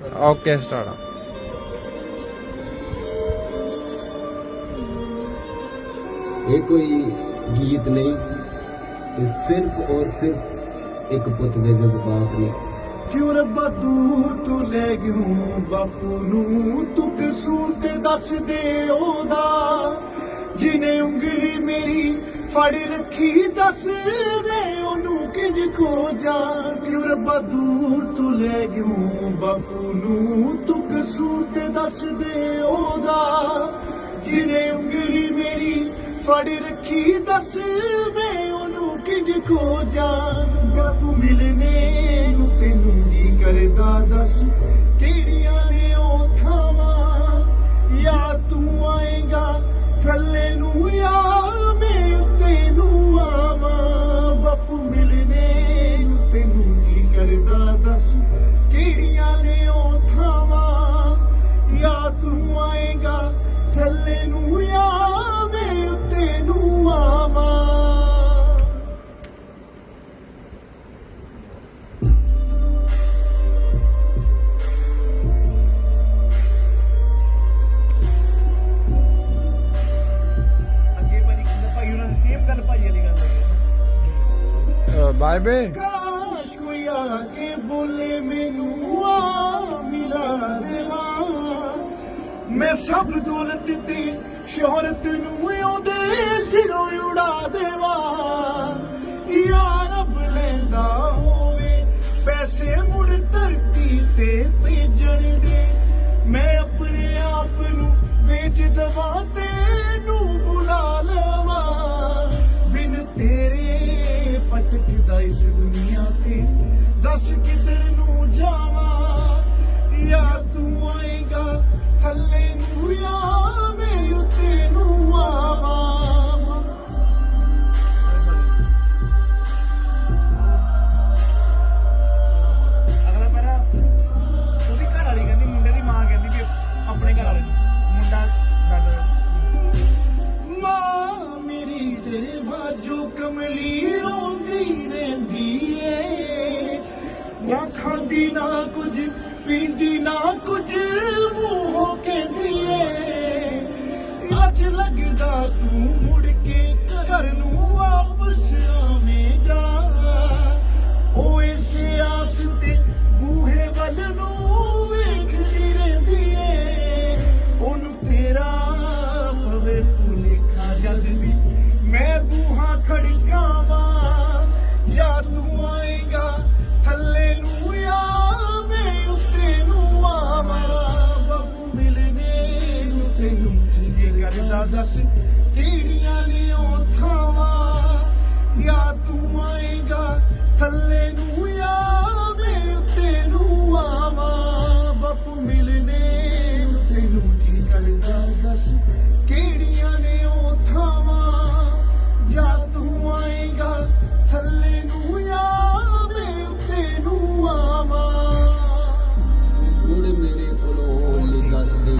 Okay start ਇਹ ਕੋਈ ਗੀਤ ਨਹੀਂ ਇਹ ਸਿਰਫ ਔਰ ਸਿਰਫ ਇੱਕ ਪੁੱਤ ਦੇ ਜਜ਼ਬਾਤ ਨੇ। ਕਿਉਂ ਰੱਬਾ ਦੂਰ ਤੂੰ ਲੈ ਗਿਉ ਬਾਪੂ ਨੂੰ ਤੂੰ ਕਸੂਰ ਤੇ ਦੱਸ ਦੇ। ਉਹਦਾ ਜਿਨੇ ਉਂਗਲੀ ਮੇਰੀ ਫੜ ਰੱਖੀ ਦੱਸ ਮੈਂ ਉਹਨੂੰ ਕਿੰਜ ਖੋਜਾਂ ਕਿਉਂ ਰੱਬਾ ਦੂਰ ਤੂੰ ਲੈ ਗਿਉ ਬਾਪੂ ਨੂੰ ਤੂੰ ਕਸੂਰ ਤੇ ਦੱਸ ਦੇ ਉਹਦਾ। ਜਿਨੇ ਉਂਗਲੀ ਮੇਰੀ ਫੜ ਰੱਖੀ, ਦੱਸ ਮੈਂ ਉਹਨੂੰ ਕਿੰਜ ਖੋਜਾਂ ਬਾਪੂ ਮਿਲਨੇ ਨੂੰ ਤੈਨੂੰ ਜੀ ਕਰਦਾ ਦੱਸ, ਕਿਹੜੀਆਂ ਬਾਏ ਕਾਸ਼ ਕੋਈ ਆ ਕੇ ਬੋਲੇ, ਮੈਨੂੰ ਆ ਮਿਲਾ ਦੇਵਾਂ। ਮੈਂ ਸਭ ਦੌਲਤ ਤੇ ਸ਼ੋਹਰਤ ਨੂੰ ਉਹਦੇ ਸਿਰੋਂ ਉਡਾ ਦੇਵਾ। ਯਾ ਰੱਬ ਲੈਂਦਾ ਹੋਵੇ, ਪੈਸੇ ਮੁੜ ਧਰਤੀ ਤੇ ਭੇਜਣ ਇਸ ਦੁਨੀਆ ਤੇ। ਦੱਸ ਕਿੱਧਰ ਨੂੰ ਜਾਵਾਂ ਨਾ ਖਾਂਦੀ ਨਾ ਕੁਝ, ਪੀਂਦੀ ਨਾ ਕੁਝ, ਮੂੰਹੋਂ ਕਹਿੰਦੀ ਏ ਅੱਜ ਲੱਗਦਾ ਤੂੰ ਮੁੜ ਕੇ ਘਰ ਨੂੰ ਵਾਪਸ ਆਵੇਂਗਾ ਜੇ ਦੱਸ ਕਿਹੜੀਆਂ ਨੇ ਉਹ ਥਾਵਾਂ, ਜਾਂ ਤੂੰ ਆਏਗਾ ਥੱਲੇ ਨੂੰ ਆ ਮੈਂ ਉੱਤੇ ਨੂੰ ਆਵਾਂ। ਬਾਪੂ ਮਿਲਨੇ ਤੈਨੂੰ ਜੀ ਕਰਦਾ ਦੱਸ